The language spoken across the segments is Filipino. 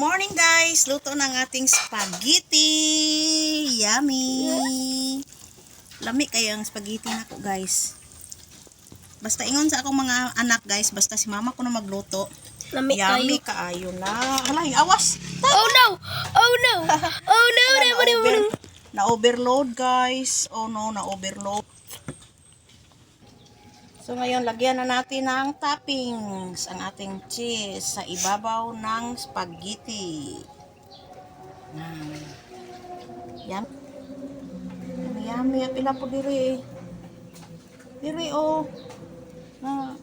morning guys! Luto ng ating spaghetti! Yummy! Lami kayo ang spaghetti nako guys. Basta ingon sa akong mga anak guys, basta si mama ko na magluto. Lami Yummy kayo. kaayo na. Halay, awas! Oh no! Oh no! Oh no! na, Never, never, over, na overload guys. Oh no, na overload. So ngayon, lagyan na natin ng toppings ang ating cheese sa ibabaw ng spaghetti. Yan. Yan. Yummy, yummy. Pila po diri. Diri oh. Na.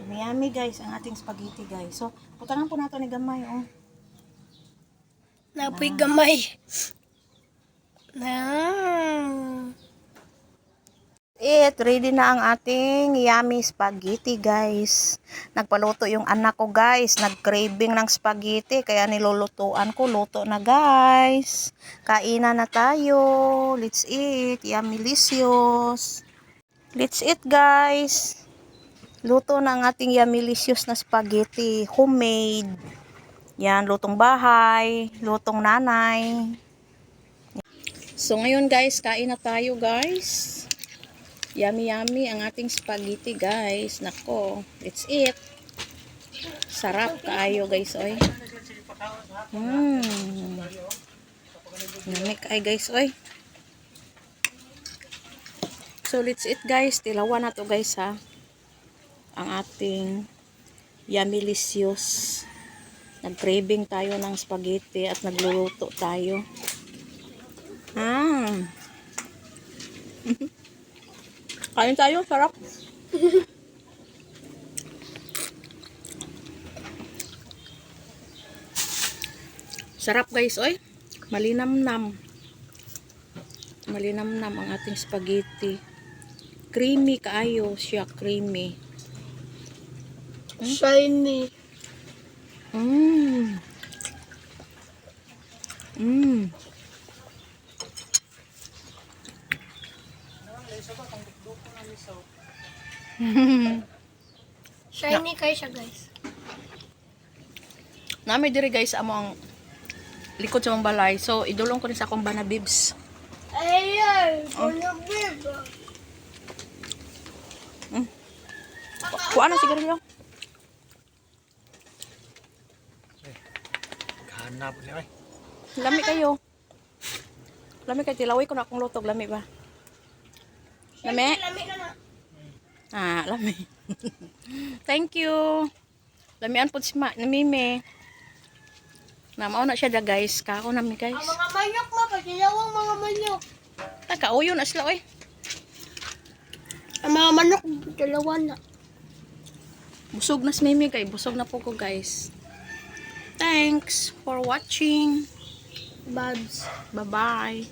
Yummy, yummy guys, ang ating spaghetti guys. So, putangan po nato ni gamay oh. Napoy gamay. Na. It, ready na ang ating yummy spaghetti, guys. Nagpaluto yung anak ko, guys. Nag-craving ng spaghetti, kaya nilulutuan ko. Luto na, guys. Kainan na tayo. Let's eat. Yummy licious. Let's eat, guys. Luto na ang ating yummy licious na spaghetti. Homemade. Yan, lutong bahay. Lutong nanay. So, ngayon, guys, kain na tayo, guys. Yummy yummy ang ating spaghetti guys. Nako, let's eat. Sarap kaayo guys oy. Hmm. Yummy kaay guys oy. So let's eat guys. Tilawan na to guys ha. Ang ating yummy licious. Nag-craving tayo ng spaghetti at nagluluto tayo. Ah. Kain tayo, sarap. sarap guys, oy. Malinamnam. Malinamnam ang ating spaghetti. Creamy kaayo siya, creamy. Shiny. Mmm. Mmm. Shiny kayo siya guys. Nami diri guys amo ang likod sa mong balay. So idulong ko ni sa akong banabibs. Ayan! Ano bib? Kuha na sigarilyo. Hanap niya ay. Lami kayo. Lami kayo. Tilaway ko na akong lutog. Lami ba? Lami? Lami ka na. Ah, lami. Thank you. Lamian po si Ma, ni Mimi. Na mao na siya da guys. Kako na mi guys. Ang mga manok mo, pagkilawang mga manok. Nagkauyo na sila oy. Ang mga manok, dalawa na. Busog na si Mimi kay busog na po ko guys. Thanks for watching. Babs. Bye-bye.